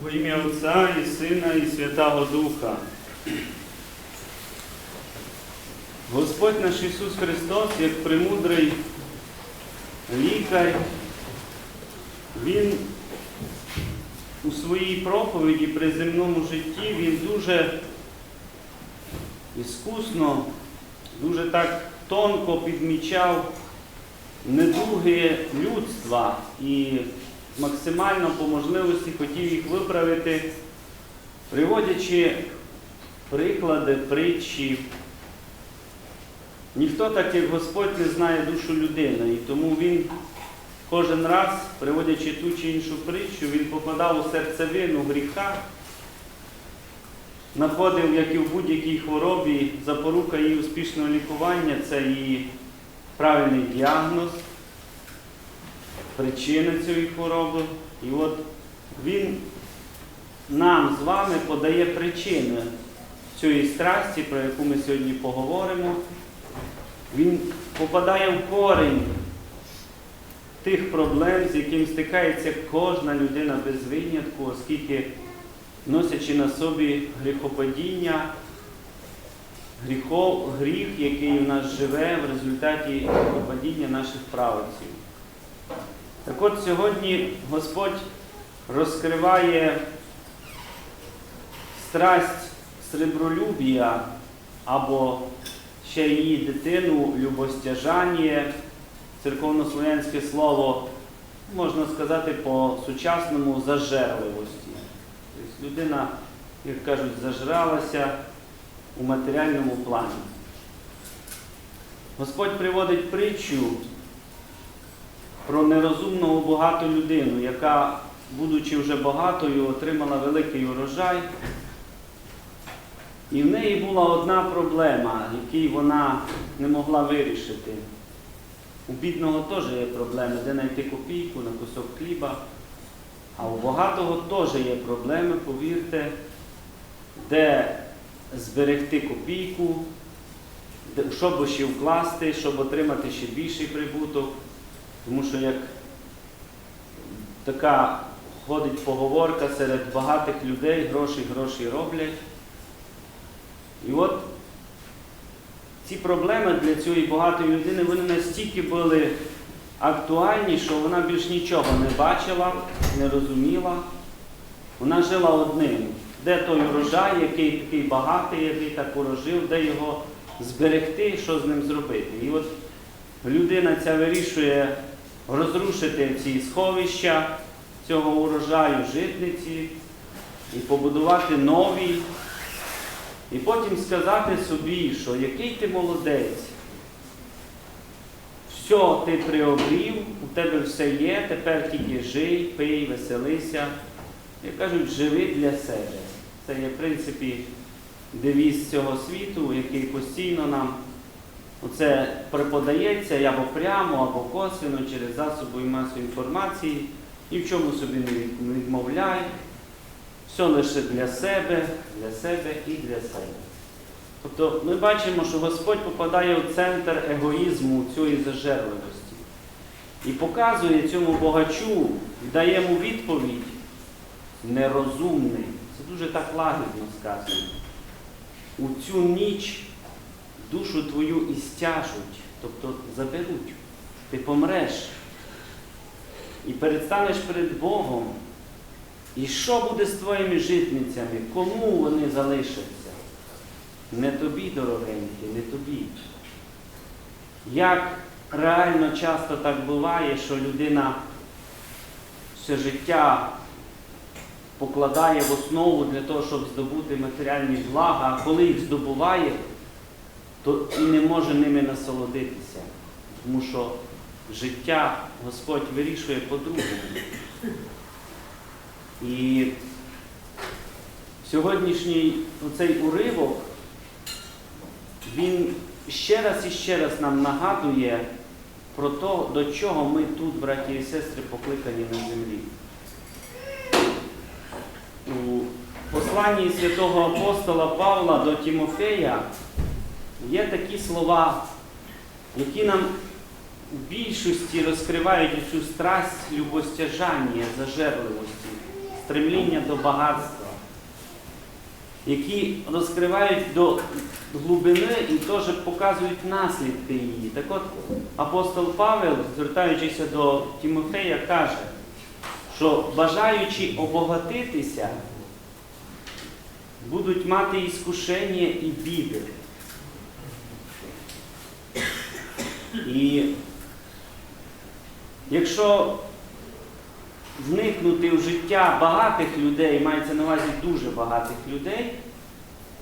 Во ім'я Отця і Сина, і Святого Духа. Господь наш Ісус Христос, як премудрий лікар, Він у своїй проповіді при земному житті Він дуже іскусно, дуже так тонко підмічав недуги людства і максимально по можливості хотів їх виправити, приводячи приклади, притчі. Ніхто так, як Господь, не знає душу людини, і тому він кожен раз, приводячи ту чи іншу притчу, він попадав у серцевину гріха, знаходив, як і в будь-якій хворобі, запорука її успішного лікування це її правильний діагноз, причина цієї хвороби. І от він нам з вами подає причини цієї страсті, про яку ми сьогодні поговоримо. Він попадає в корінь тих проблем, з яким стикається кожна людина без винятку, оскільки носячи на собі гріхопадіння, гріх, який у нас живе в результаті гріхопадіння наших правиців. Так от сьогодні Господь розкриває страсть сребролюбія або ще її дитину любостяжання, церковнослов'янське слово, можна сказати, по-сучасному зажерливості. Тобто людина, як кажуть, зажралася у матеріальному плані. Господь приводить притчу про нерозумного багату людину, яка, будучи вже багатою, отримала великий урожай. І в неї була одна проблема, яку вона не могла вирішити. У бідного теж є проблеми, де знайти копійку на кусок хліба. А у багатого теж є проблеми, повірте, де зберегти копійку, щоб ще вкласти, щоб отримати ще більший прибуток. Тому що як така ходить поговорка серед багатих людей, гроші гроші роблять. І от ці проблеми для цієї багатої людини вони настільки були актуальні, що вона більш нічого не бачила, не розуміла. Вона жила одним. Де той урожай, який такий багатий, який так урожив, де його зберегти, що з ним зробити. І от людина ця вирішує розрушити ці сховища цього урожаю житниці і побудувати нові. І потім сказати собі, що який ти молодець, все ти приобрів, у тебе все є, тепер тільки жий, пий, веселися. Як кажуть, живи для себе. Це є, в принципі, девіз цього світу, який постійно нам оце преподається або прямо, або косвенно через засоби масової інформації. Ні в чому собі не відмовляй. Все лише для себе, для себе і для себе. Тобто ми бачимо, що Господь попадає в центр егоїзму цієї зажерливості і показує цьому богачу, і дає йому відповідь нерозумний. Це дуже так лагідно сказано. У цю ніч душу твою і стяжуть, тобто заберуть. Ти помреш і передстанеш перед Богом. І що буде з твоїми житницями? Кому вони залишаться? Не тобі, дорогенькі, не тобі. Як реально часто так буває, що людина все життя покладає в основу для того, щоб здобути матеріальні блага, а коли їх здобуває, то і не може ними насолодитися. Тому що життя Господь вирішує по-другому. І сьогоднішній цей уривок, він ще раз і ще раз нам нагадує про те, до чого ми тут, браті і сестри, покликані на землі. У посланні святого апостола Павла до Тімофея є такі слова, які нам в більшості розкривають цю страсть любостяжання, зажерливості. стремління до багатства, які розкривають до глибини і теж показують наслідки її. Так от апостол Павел, звертаючися до Тимофея, каже, що бажаючи обогатитися, будуть мати іскушення і біди. І якщо вникнути в життя багатих людей, мається на увазі дуже багатих людей,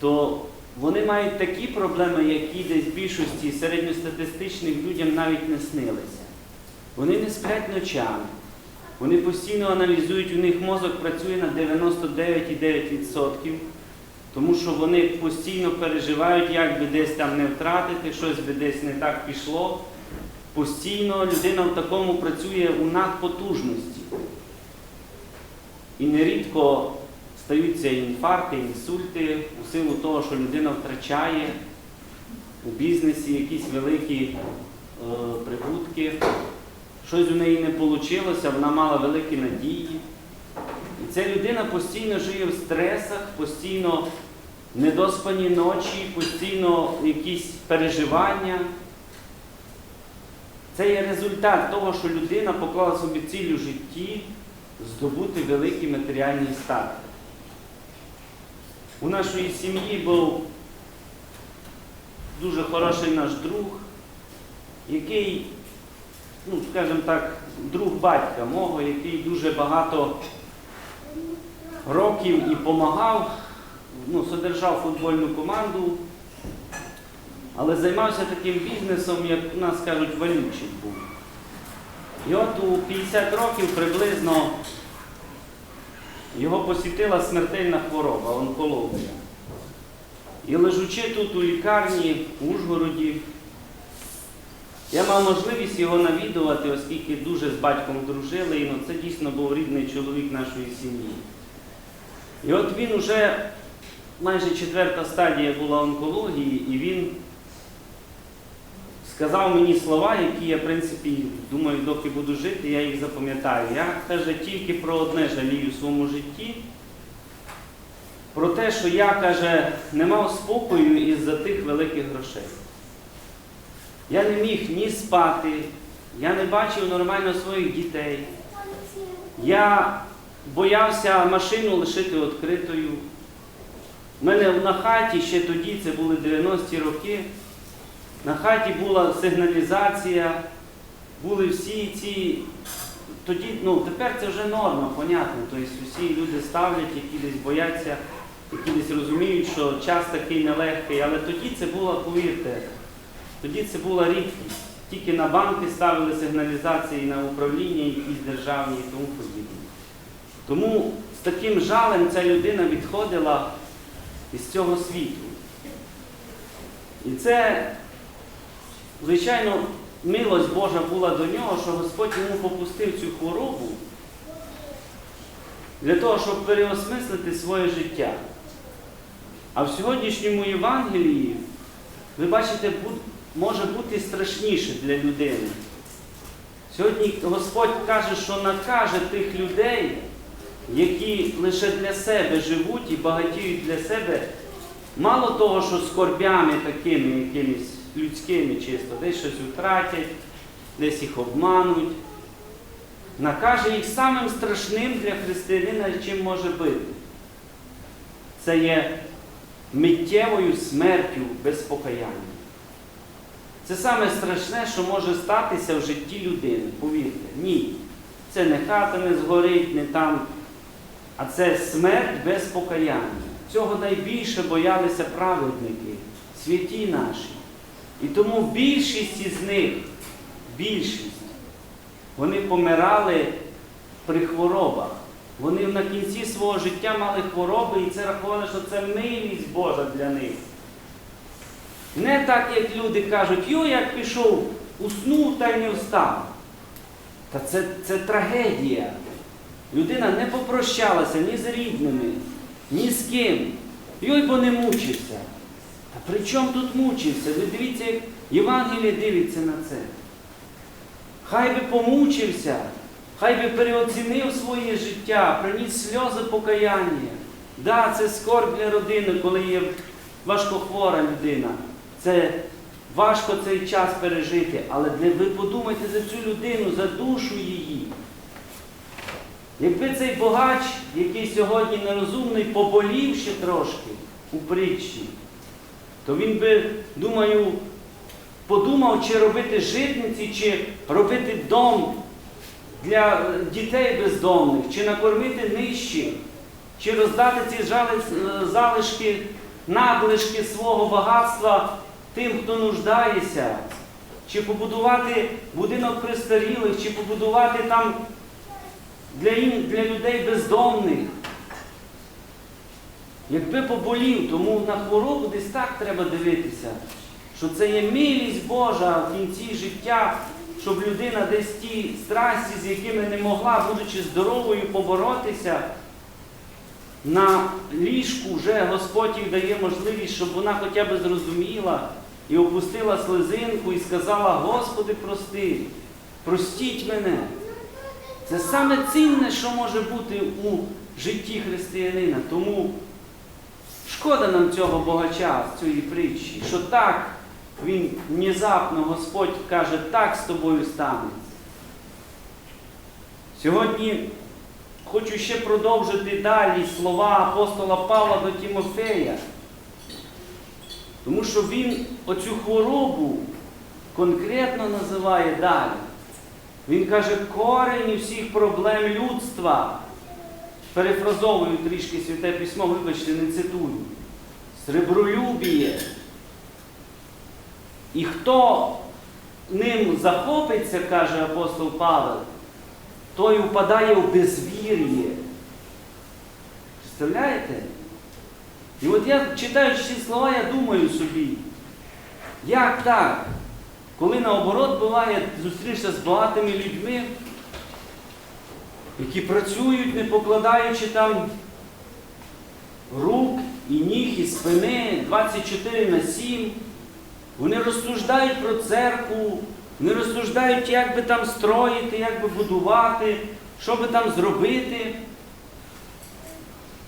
то вони мають такі проблеми, які десь більшості середньостатистичних людям навіть не снилися. Вони не сплять ночами. Вони постійно аналізують, у них мозок працює на 99,9%, тому що вони постійно переживають, як би десь там не втратити, щось би десь не так пішло. Постійно людина в такому працює у надпотужності. І нерідко стаються інфаркти, інсульти у силу того, що людина втрачає у бізнесі якісь великі е, прибутки. Щось у неї не вийшло, вона мала великі надії. Ця людина постійно живе в стресах, постійно недоспані ночі, постійно якісь переживання. Це є результат того, що людина поклала собі ціль у житті здобути великі матеріальні статки. У нашої сім'ї був дуже хороший наш друг, який, ну, скажімо так, друг батька мого, який дуже багато років і допомагав, ну, содержав футбольну команду, але займався таким бізнесом, як у нас кажуть, валючий був. І от у 50 років приблизно його посітила смертельна хвороба, онкологія. І лежучи тут у лікарні в Ужгороді, я мав можливість його навідувати, оскільки дуже з батьком дружили, і ну, це дійсно був рідний чоловік нашої сім'ї. І от він уже майже четверта стадія була онкології, і він сказав мені слова, які я, в принципі, думаю, доки буду жити, я їх запам'ятаю. Я каже, тільки про одне жалію в своєму житті. Про те, що я, каже, не мав спокою із-за тих великих грошей. Я не міг ні спати, я не бачив нормально своїх дітей. Я боявся машину лишити відкритою. У мене на хаті ще тоді, це були 90-ті роки, на хаті була сигналізація, були всі ці. Тоді, ну, тепер це вже норма, понятно. Тобто усі люди ставлять, які десь бояться, які десь розуміють, що час такий нелегкий, але тоді це було, повірте, тоді це була рідкість. Тільки на банки ставили сигналізації на управління, якісь державні і тому подібне. Тому з таким жалем ця людина відходила із цього світу. І це, звичайно, милость Божа була до нього, що Господь йому попустив цю хворобу для того, щоб переосмислити своє життя. А в сьогоднішньому Євангелії, ви бачите, може бути страшніше для людини. Сьогодні Господь каже, що накаже тих людей, які лише для себе живуть і багатіють для себе, мало того, що скорбями такими якимись людськими чисто, десь щось втратять, десь їх обмануть. Накаже їх самим страшним для християнина, чим може бути. Це є миттєвою смертю без покаяння. Це саме страшне, що може статися в житті людини, повірте. Ні. Це не хата не згорить, не там, а це смерть без покаяння. Цього найбільше боялися праведники, святі наші. І тому більшість із них, більшість, вони помирали при хворобах. Вони на кінці свого життя мали хвороби і це рахували, що це милість Божа для них. Не так, як люди кажуть, йо, як пішов, уснув та й не встав. Та це, це трагедія. Людина не попрощалася ні з рідними, ні з ким. Йой, бо не мучився. Та при чому тут мучився? Ви дивіться, як Євангеліє дивиться на це. Хай би помучився, хай би переоцінив своє життя, приніс сльози покаяння. Да, це скорбь для родини, коли є важкохвора людина. Це важко цей час пережити, але ви подумайте за цю людину, за душу її. Якби цей богач, який сьогодні нерозумний, поболів ще трошки у притчі, то він би, думаю, подумав, чи робити житниці, чи робити дом для е, дітей бездомних, чи накормити нижчих, чи роздати ці е, залишки, надлишки свого багатства тим, хто нуждається, чи побудувати будинок престарілих, чи побудувати там для, для людей бездомних. Якби поболів, тому на хворобу десь так треба дивитися, що це є милість Божа в кінці життя, щоб людина десь ті страсті, з якими не могла, будучи здоровою, поборотися, на ліжку вже Господь їй дає можливість, щоб вона хоча б зрозуміла і опустила слезинку і сказала, Господи, прости, простіть мене. Це саме цінне, що може бути у житті християнина. Тому шкода нам цього богача з цієї притчі, що так він внезапно Господь каже, так з тобою станеться. Сьогодні хочу ще продовжити далі слова апостола Павла до Тімофея. Тому що він оцю хворобу конкретно називає далі. Він каже, корень усіх проблем людства. Перефразовую трішки святе письмо, вибачте, не цитую. Сребролюбіє. І хто ним захопиться, каже апостол Павел, той впадає в безвір'я. Представляєте? І от я, читаючи ці слова, я думаю собі, як так? Коли наоборот буває, зустрічся з багатими людьми, які працюють, не покладаючи там рук і ніг, і спини 24 на 7, вони розсуждають про церкву, вони розсуждають, як би там строїти, як би будувати, що би там зробити.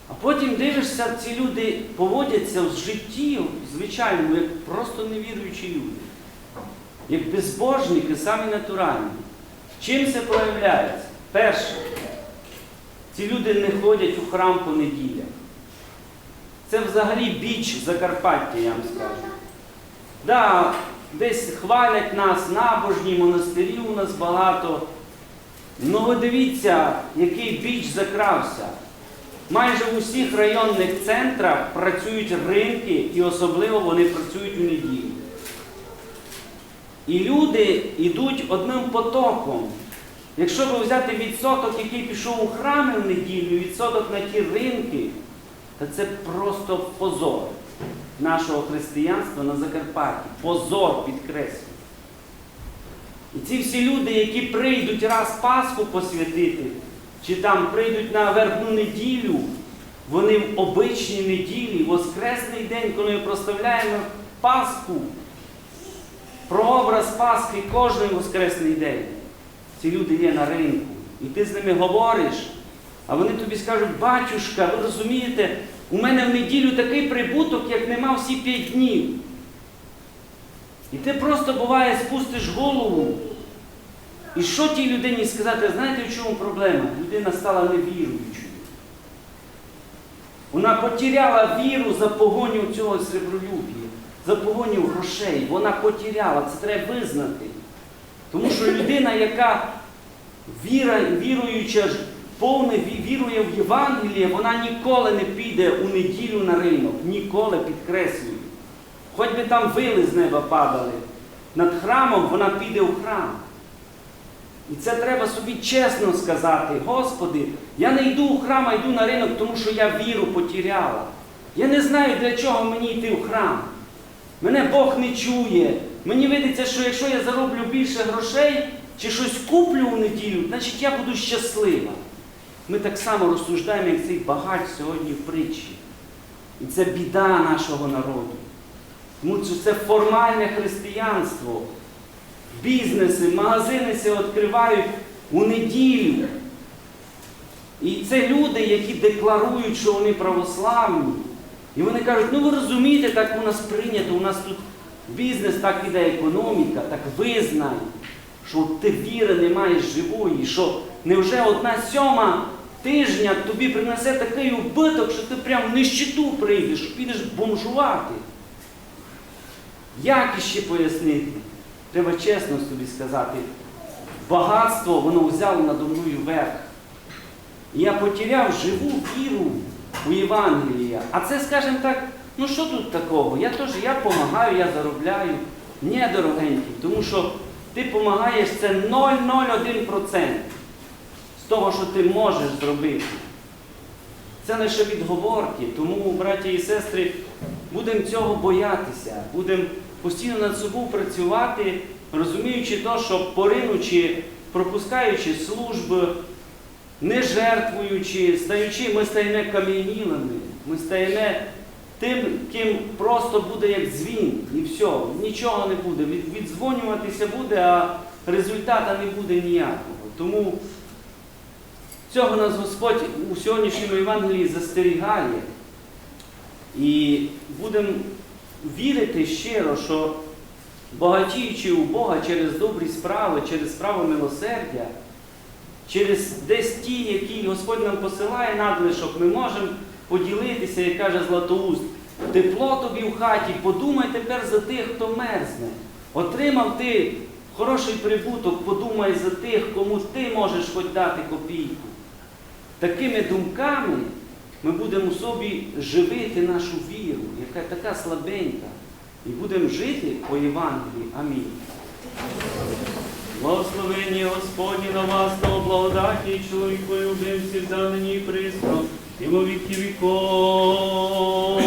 А потім дивишся, ці люди поводяться в житті, в звичайному, як просто невіруючі люди як безбожники, самі натуральні. Чим це проявляється? Перше, ці люди не ходять у храм по неділях. Це взагалі біч Закарпаття, я вам скажу. Да, десь хвалять нас, набожні, монастирів у нас багато. Ну ви дивіться, який біч закрався. Майже в усіх районних центрах працюють ринки і особливо вони працюють у неділю. І люди йдуть одним потоком. Якщо ви взяти відсоток, який пішов у храми в неділю, відсоток на ті ринки, то це просто позор нашого християнства на Закарпатті. Позор підкреслюю. І ці всі люди, які прийдуть раз Пасху посвятити, чи там прийдуть на вербну неділю, вони в обичній неділі, Воскресний день, коли ми проставляємо Пасху, прообраз Пасхи кожен воскресний день. Ці люди є на ринку. І ти з ними говориш, а вони тобі скажуть, батюшка, ви розумієте, у мене в неділю такий прибуток, як нема всі п'ять днів. І ти просто буває спустиш голову. І що тій людині сказати, знаєте, в чому проблема? Людина стала невіруючою. Вона потеряла віру за погоню цього сребролюбія, за грошей. Вона потеряла, це треба визнати. Тому що людина, яка віра, віруюча, повне вірує в Євангеліє, вона ніколи не піде у неділю на ринок. Ніколи підкреслюю. Хоч би там вили з неба падали. Над храмом вона піде у храм. І це треба собі чесно сказати, Господи, я не йду у храм, а йду на ринок, тому що я віру потеряла. Я не знаю, для чого мені йти в храм. Мене Бог не чує. Мені видиться, що якщо я зароблю більше грошей чи щось куплю у неділю, значить я буду щаслива. Ми так само розсуждаємо, як цей багач сьогодні в притчі. І це біда нашого народу. Тому що це формальне християнство. Бізнеси, магазини се відкривають, у неділю. І це люди, які декларують, що вони православні. І вони кажуть, ну ви розумієте, так у нас прийнято, у нас тут бізнес, так іде економіка, так визнай, що ти віри не маєш живої, що невже одна сьома тижня тобі принесе такий убиток, що ти прям в нищету прийдеш, підеш бомжувати. Як іще пояснити? Треба чесно собі сказати, багатство воно взяло надо мною верх. І я потеряв живу віру у Євангелія. А це, скажімо так, ну що тут такого? Я теж я допомагаю, я заробляю. Ні, дорогенький, тому що ти допомагаєш це 0,01% з того, що ти можеш зробити. Це лише відговорки, тому, браті і сестри, будемо цього боятися, будемо постійно над собою працювати, розуміючи то, що поринучи, пропускаючи служби, не жертвуючи, стаючи, ми стаємо кам'янілими, ми стаємо тим, ким просто буде як дзвін, і все, нічого не буде. Від, віддзвонюватися буде, а результата не буде ніякого. Тому цього нас Господь у сьогоднішньому Євангелії застерігає. І будемо вірити щиро, що багатіючи у Бога через добрі справи, через справи милосердя, через десь ті, які Господь нам посилає надлишок, ми можемо поділитися, як каже Златоуст, тепло тобі в хаті, подумай тепер за тих, хто мерзне. Отримав ти хороший прибуток, подумай за тих, кому ти можеш хоч дати копійку. Такими думками ми будемо собі живити нашу віру, яка така слабенька, і будемо жити по Євангелії. Амінь. Благословені Господні на вас, того благодаті, чоловіку і любився, за мені пристав, і во віки віков.